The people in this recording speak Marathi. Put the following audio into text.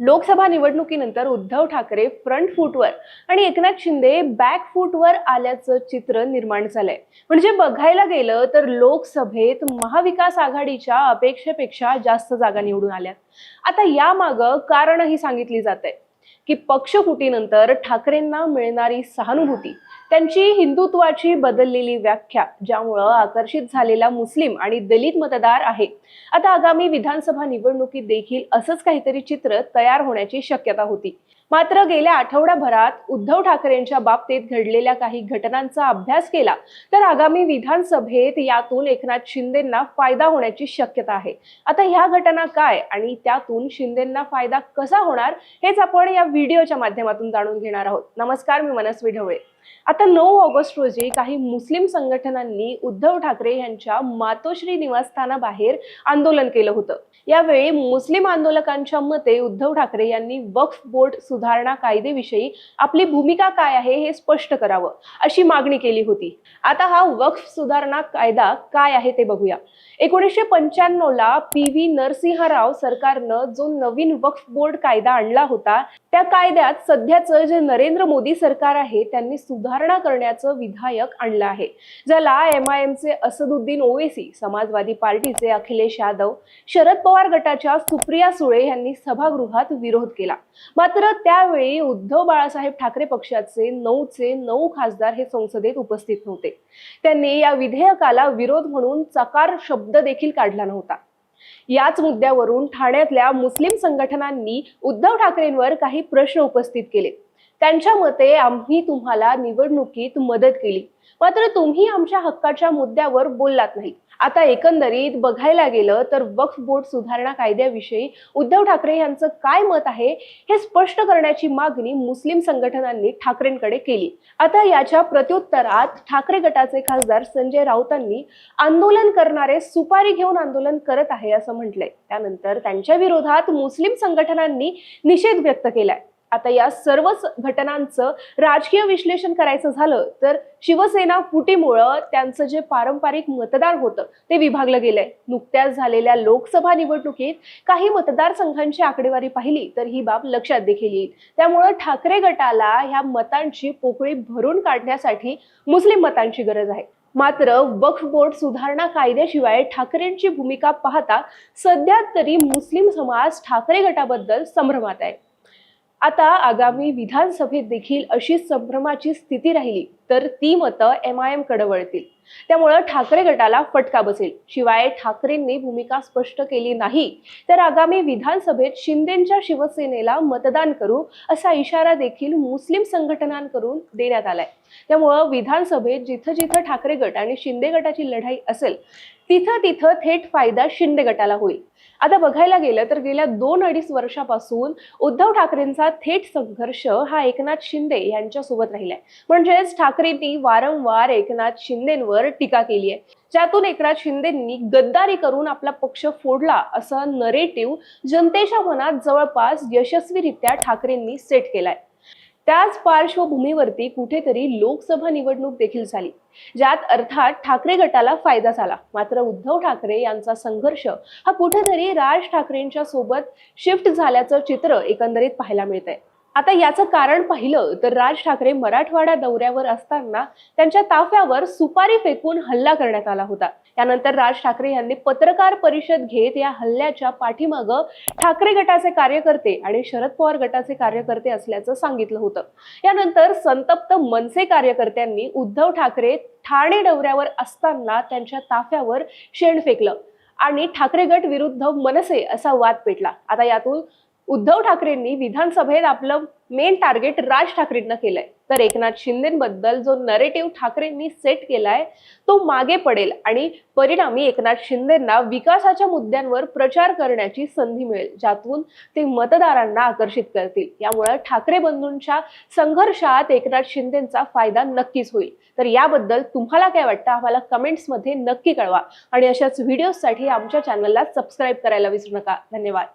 लोकसभा निवडणुकीनंतर उद्धव ठाकरे फ्रंट फूटवर आणि एकनाथ शिंदे बॅक फूटवर आल्याचं चित्र निर्माण झालंय. म्हणजे बघायला गेलं तर लोकसभेत महाविकास आघाडीच्या अपेक्षेपेक्षा जास्त जागा निवडून आल्या. आता यामागं कारणही सांगितली जात आहे की पक्षफुटीनंतर ठाकरेंना मिळणारी सहानुभूती त्यांची हिंदुत्वाची बदललेली व्याख्या ज्यामुळं आकर्षित झालेला मुस्लिम आणि दलित मतदार आहे. आता आगामी विधानसभा निवडणुकीत देखील असंच काहीतरी चित्र तयार होण्याची शक्यता होती. मात्र गेल्या आठवड्याभरात उद्धव ठाकरेंच्या बाबतीत घडलेल्या काही घटनांचा अभ्यास केला तर आगामी विधानसभेत यातून एकनाथ शिंदेंना फायदा होण्याची शक्यता आहे. आता ह्या घटना काय आणि त्यातून शिंदेंना फायदा कसा होणार हेच आपण या व्हिडिओच्या माध्यमातून जाणून घेणार आहोत. नमस्कार मी मनस्वी ढवळे आता नऊ ऑगस्ट रोजी काही मुस्लिम संघटनांनी उद्धव ठाकरे यांच्या मातोश्री निवासस्थानाबाहेर आंदोलन केलं होतं. यावेळी मुस्लिम आंदोलकांच्या मते उद्धव ठाकरे यांनी वक्फ बोर्ड सुधारणा कायदेविषयी आपली भूमिका काय आहे हे स्पष्ट करावं अशी मागणी केली होती. आता हा वक्फ सुधारणा कायदा काय आहे ते बघूया. एकोणीसशे पंच्याण्णव ला पी व्ही नरसिंहराव सरकारनं जो नवीन वक्फ बोर्ड कायदा आणला होता त्या कायद्यात सध्याचं जे नरेंद्र मोदी सरकार आहे त्यांनी सुधारणा करण्याचं विधायक आणलं आहे. ज्याला एम आय एमचे असदुद्दीन ओवेसी समाजवादी पार्टीचे अखिलेश यादव शरद पवार गटाच्या सुप्रिया सुळे यांनी सभागृहात विरोध केला. मात्र त्यावेळी उद्धव बाळासाहेब ठाकरे पक्षाचे नऊचे नऊ खासदार हे संसदेत उपस्थित नव्हते. त्यांनी या विधेयकाला विरोध म्हणून चकार शब्द देखील काढला नव्हता. याच मुद्द्यावरून ठाण्यातल्या मुस्लिम संघटनांनी उद्धव ठाकरेंवर काही प्रश्न उपस्थित केले. त्यांच्या मते आम्ही तुम्हाला निवडणुकीत मदत केली. मात्र तुम्ही आमच्या हक्काच्या मुद्द्यावर बोललात नाही. आता एकंदरीत बघायला गेलं तर वक्फ बोर्ड सुधारणा कायद्याविषयी उद्धव ठाकरे यांचं काय मत आहे हे स्पष्ट करण्याची मागणी मुस्लिम संघटनांनी ठाकरेंकडे केली. आता याच्या प्रत्युत्तरात ठाकरे गटाचे खासदार संजय राऊतांनी आंदोलन करणारे सुपारी घेऊन आंदोलन करत आहे असं म्हटलंय. त्यानंतर त्यांच्या विरोधात मुस्लिम संघटनांनी निषेध व्यक्त केलाय. आता या सर्वच घटनांचं राजकीय विश्लेषण करायचं झालं तर शिवसेना फुटीमुळं त्यांचं जे पारंपरिक मतदार होतं ते विभागलं गेलंय. नुकत्याच झालेल्या लोकसभा निवडणुकीत काही मतदारसंघांची आकडेवारी पाहिली तर ही बाब लक्षात देखील येईल. त्यामुळं ठाकरे गटाला ह्या मतांची पोकळी भरून काढण्यासाठी मुस्लिम मतांची गरज आहे. मात्र वक्फ बोर्ड सुधारणा कायद्याशिवाय ठाकरेंची भूमिका पाहता सध्या तरी मुस्लिम समाज ठाकरे गटाबद्दल संभ्रमात आहे. आता आगामी विधानसभेत देखील अशी संभ्रमाची स्थिती राहिली तर ती मतं एम आय एमकडे वळतील. त्यामुळं ठाकरे गटाला फटका बसेल. शिवाय ठाकरेंनी भूमिका स्पष्ट केली नाही. तर आगामी विधानसभेत शिंदेच्या शिवसेनेला मतदान करू असा इशारा देखील मुस्लिम संघटनांकडून देण्यात आलाय. त्यामुळं विधानसभेत जिथं जिथं ठाकरे गट आणि शिंदे गटाची लढाई असेल तिथं तिथं थेट फायदा शिंदे गटाला होईल. आता बघायला गेलं तर गेल्या दोन अडीच वर्षापासून उद्धव ठाकरेंचा थेट संघर्ष हा एकनाथ शिंदे यांच्यासोबत राहिलाय. म्हणजेच ठाकरेंनी वारंवार एकनाथ शिंदेंवर टीका केली आहे ज्यातून एकनाथ शिंदेंनी गद्दारी करून आपला पक्ष फोडला असा नरेटिव्ह जनतेच्या मनात जवळपास यशस्वीरित्या ठाकरेंनी सेट केलाय. त्याच पार्श्वभूमीवरती कुठेतरी लोकसभा निवडणूक देखील झाली. ज्यात अर्थात ठाकरे गटाला फायदा झाला. मात्र उद्धव ठाकरे यांचा संघर्ष हा कुठेतरी राज ठाकरेंच्या सोबत शिफ्ट झाल्याचं चित्र एकंदरीत पाहायला मिळतंय. आता याचं कारण पाहिलं तर राज ठाकरे मराठवाडा दौऱ्यावर असताना त्यांच्या ताफ्यावर सुपारी फेकून हल्ला करण्यात आला होता. त्यानंतर राज ठाकरे यांनी पत्रकार परिषद घेत या हल्ल्याच्या पाठीमागं ठाकरे गटाचे कार्यकर्ते आणि शरद पवार गटाचे कार्यकर्ते असल्याचं सांगितलं होतं. यानंतर संतप्त मनसे कार्यकर्त्यांनी उद्धव ठाकरे ठाणे दौऱ्यावर असताना त्यांच्या ताफ्यावर शेण फेकलं आणि ठाकरे गट विरुद्ध मनसे असा वाद पेटला. आता यातून उद्धव ठाकरेंनी विधानसभेत आपलं मेन टार्गेट राज ठाकरेंना केलंय. तर एकनाथ शिंदेबद्दल जो नरेटिव्ह ठाकरेंनी सेट केलाय तो मागे पडेल आणि परिणामी एकनाथ शिंदेना विकासाच्या मुद्द्यांवर प्रचार करण्याची संधी मिळेल ज्यातून ते मतदारांना आकर्षित करतील. यामुळे ठाकरे बंधूंच्या संघर्षात एकनाथ शिंदेचा फायदा नक्कीच होईल. तर याबद्दल तुम्हाला काय वाटतं? आम्हाला कमेंट्समध्ये नक्की कळवा. आणि अशाच व्हिडिओजसाठी आमच्या चॅनलला सबस्क्राईब करायला विसरू नका. धन्यवाद.